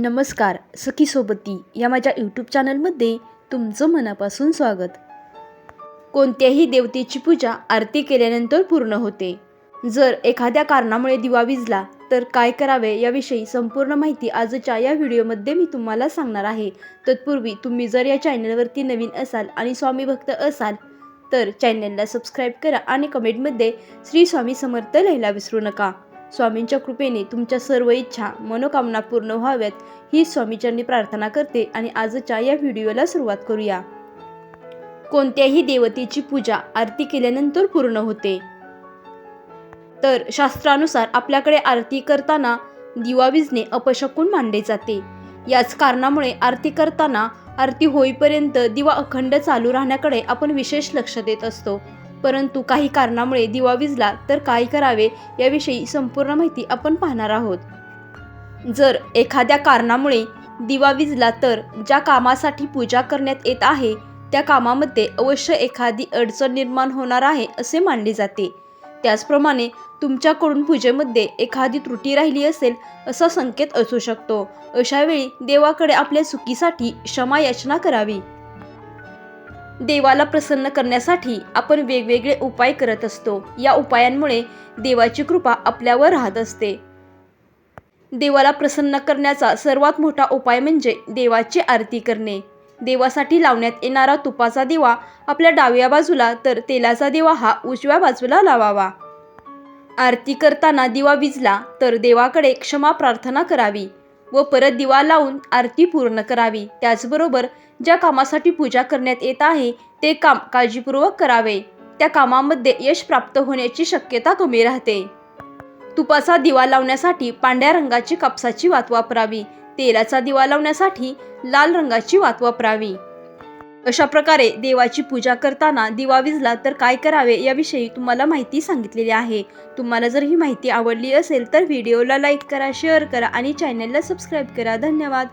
नमस्कार सखी सोबती या माझ्या यूट्यूब चॅनलमध्ये तुमचं मनापासून स्वागत. कोणत्याही देवतेची पूजा आरती केल्यानंतर पूर्ण होते. जर एखाद्या कारणामुळे दिवा विजला तर काय करावे याविषयी संपूर्ण माहिती आजच्या या व्हिडिओमध्ये मी तुम्हाला सांगणार आहे. तत्पूर्वी तुम्ही जर या चॅनलवरती नवीन असाल आणि स्वामी भक्त असाल तर चॅनलला सबस्क्राईब करा आणि कमेंटमध्ये श्री स्वामी समर्थ लिहायला विसरू नका. स्वामींच्या कृपेने तुमच्या सर्व इच्छा मनोकामना पूर्ण व्हाव्यात ही स्वामीचरणी प्रार्थना करते आणि आजच्या या व्हिडिओला सुरुवात करूया. कोणत्याही देवतेची पूजा आरती केल्यानंतर पूर्ण होते. तर शास्त्रानुसार आपल्याकडे आरती करताना दिवा विजणे अपशकून मानले जाते. याच कारणामुळे आरती करताना आरती होईपर्यंत दिवा अखंड चालू राहण्याकडे आपण विशेष लक्ष देत असतो. परंतु काही कारणामुळे दिवा विजला तर काय करावे याविषयी संपूर्ण माहिती आपण पाहणार आहोत. जर एखाद्या कारणामुळे दिवा विजला तर ज्या कामासाठी पूजा करण्यात येत आहे त्या कामामध्ये अवश्य एखादी अडचण निर्माण होणार आहे असे मानले जाते. त्याचप्रमाणे तुमच्याकडून पूजेमध्ये एखादी त्रुटी राहिली असेल असा संकेत असू शकतो. अशावेळी देवाकडे आपल्या चुकीसाठी क्षमा याचना करावी. देवाला प्रसन्न करण्यासाठी आपण वेगवेगळे उपाय करत असतो. या उपायांमुळे देवाची कृपा आपल्यावर राहत असते. देवाला प्रसन्न करण्याचा सर्वात मोठा उपाय म्हणजे देवाची आरती करणे. देवासाठी लावण्यात येणारा तुपाचा दिवा आपल्या डाव्या बाजूला तर तेलाचा दिवा हा उजव्या बाजूला लावावा. आरती करताना दिवा विजला तर देवाकडे क्षमा प्रार्थना करावी. व परत दिवा लावून आरती पूर्ण करावी. त्याचबरोबर ज्या कामासाठी पूजा करण्यात येत आहे ते काम काळजीपूर्वक करावे. त्या कामामध्ये यश प्राप्त होण्याची शक्यता कमी राहते. तुपाचा दिवा लावण्यासाठी पांढऱ्या रंगाची कापसाची वात वापरावी. तेलाचा दिवा लावण्यासाठी लाल रंगाची वात वापरावी. अशा प्रकारे देवाची पूजा करताना दिवा विजला तर काय करावे याविषयी तुम्हाला माहिती सांगितलेली आहे. तुम्हाला जर ही माहिती आवडली असेल तर व्हिडिओला लाईक करा शेअर करा आणि चॅनलला सबस्क्राईब करा. धन्यवाद.